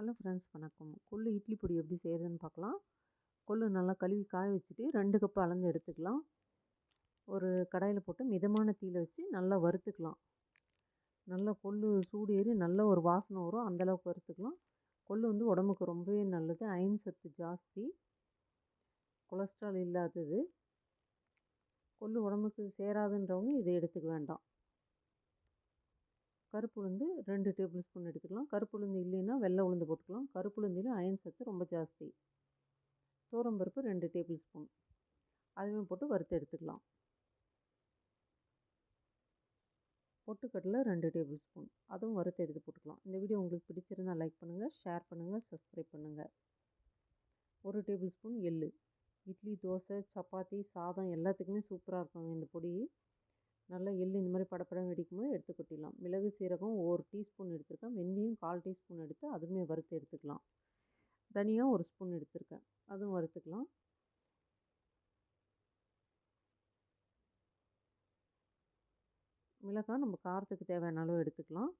Hello friends வணக்கம். கொள்ளு இட்லி பொடி எப்படி செய்கிறதுன்னு பார்க்கலாம். கொள்ளு நல்லா கழுவி காய வச்சுட்டு ரெண்டு கப் அளந்து எடுத்துக்கலாம். ஒரு கடாயில் போட்டு மிதமான தீயில் வச்சு நல்லா வறுத்துக்கலாம். நல்லா கொள்ளு சூடு ஏறி நல்ல ஒரு வாசனை வரும். அந்தளவுக்கு வறுத்துக்கலாம். கொள்ளு வந்து உடம்புக்கு ரொம்பவே நல்லது. அயன் சத்து ஜாஸ்தி. கொலஸ்ட்ரால் இல்லாதது. கொள்ளு உடம்புக்கு சேராதுன்றவங்க இதை எடுத்துக்க வேண்டாம். கருப்பு உளுந்து ரெண்டு டேபிள் ஸ்பூன் எடுத்துக்கலாம். கருப்பு உளுந்து இல்லைன்னா வெள்ளை உளுந்து போட்டுக்கலாம். கருப்பு உளுந்திலும் அயன் சத்து ரொம்ப ஜாஸ்தி. பருப்பு ரெண்டு டேபிள் ஸ்பூன். அதுவும் போட்டு வறுத்து எடுத்துக்கலாம். பொட்டுக்கடலை ரெண்டு டேபிள் ஸ்பூன். அதுவும் வறுத்து எடுத்து போட்டுக்கலாம். இந்த வீடியோ உங்களுக்கு பிடிச்சிருந்தால் லைக் பண்ணுங்கள் ஷேர் பண்ணுங்கள் சப்ஸ்கிரைப் பண்ணுங்கள் ஒரு டேபிள் ஸ்பூன் எள் இட்லி தோசை சப்பாத்தி சாதம் எல்லாத்துக்குமே சூப்பராக இருக்குங்க இந்த பொடி. நல்லா எள் இந்த மாதிரி படப்படம் வெடிக்கும் போது எடுத்து கொட்டிடலாம். மிளகு சீரகம் ஒரு டீஸ்பூன் எடுத்துருக்கேன். வெந்தயம் கால் டீஸ்பூன் எடுத்து அதுவுமே வறுத்து எடுத்துக்கலாம். தனியாக ஒரு ஸ்பூன் எடுத்திருக்கேன். அதுவும் வறுத்துக்கலாம். மிளகாய் நம்ம காரத்துக்கு தேவையான அளவு எடுத்துக்கலாம்.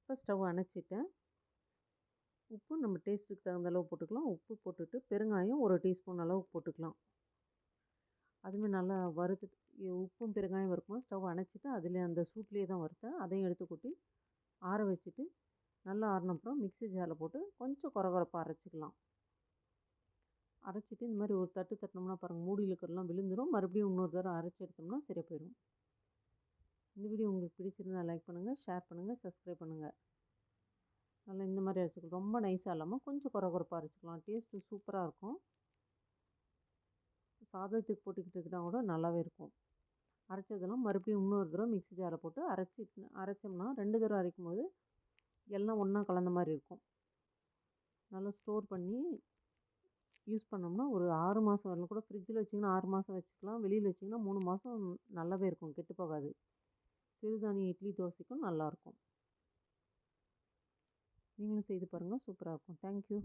இப்போ ஸ்டவ் அணைச்சிட்டேன். உப்பு நம்ம டேஸ்ட்டுக்கு தகுந்த அளவு போட்டுக்கலாம். உப்பு போட்டுட்டு பெருங்காயம் ஒரு டீஸ்பூன் அளவு போட்டுக்கலாம். அதுவுமே நல்லா வறுத்து உப்பும் பெருங்காயம் வறுக்கும்போது ஸ்டவ் அணைச்சிட்டு அதில் அந்த சூட்லேயே தான் வறுத்தேன் அதையும் எடுத்து கொட்டி ஆற வச்சுட்டு நல்லா ஆறினப்புறம் மிக்ஸி ஜாரில் போட்டு கொஞ்சம் குறகுறப்பாக அரைச்சிக்கலாம். அரைச்சிட்டு இந்த மாதிரி ஒரு தட்டு தட்டினோம்னா பாருங்கள் மூடியில் இருக்கிறலாம் விழுந்துடும் மறுபடியும் இன்னொரு தடவை அரைச்சி எடுத்தோம்னா சரியாக போயிடும் இந்த வீடியோ உங்களுக்கு பிடிச்சிருந்தால் லைக் பண்ணுங்கள் ஷேர் பண்ணுங்கள் சப்ஸ்கிரைப் பண்ணுங்கள் நல்லா இந்த மாதிரி அரைச்சிக்கலாம். ரொம்ப நைஸாக இல்லாமல் கொஞ்சம் குறகுறப்பாக அரைச்சிக்கலாம். டேஸ்ட்டு சூப்பராக இருக்கும். சாதத்துக்கு போட்டுக்கிட்டுக்கிட்டால் கூட நல்லாவே இருக்கும். அரைச்சதெல்லாம் மறுபடியும் இன்னொரு தடவை மிக்ஸி ஜாரில் போட்டு அரைச்சி அரைச்சோம்னா ரெண்டு தடவை அரைக்கும் போது எல்லாம் ஒன்றா கலந்த மாதிரி இருக்கும். நல்லா ஸ்டோர் பண்ணி யூஸ் பண்ணோம்னா ஒரு ஆறு மாதம் வரலாம். கூட ஃப்ரிட்ஜில் வச்சிங்கன்னா ஆறு மாதம் வச்சுக்கலாம். வெளியில் வச்சிங்கன்னா மூணு மாதம் நல்லாவே இருக்கும். கெட்டு போகாது. சிறுதானிய இட்லி தோசைக்கும் நல்லாயிருக்கும் நீங்களும் செய்து பாருங்கள் சூப்பராக இருக்கும். தேங்க்யூ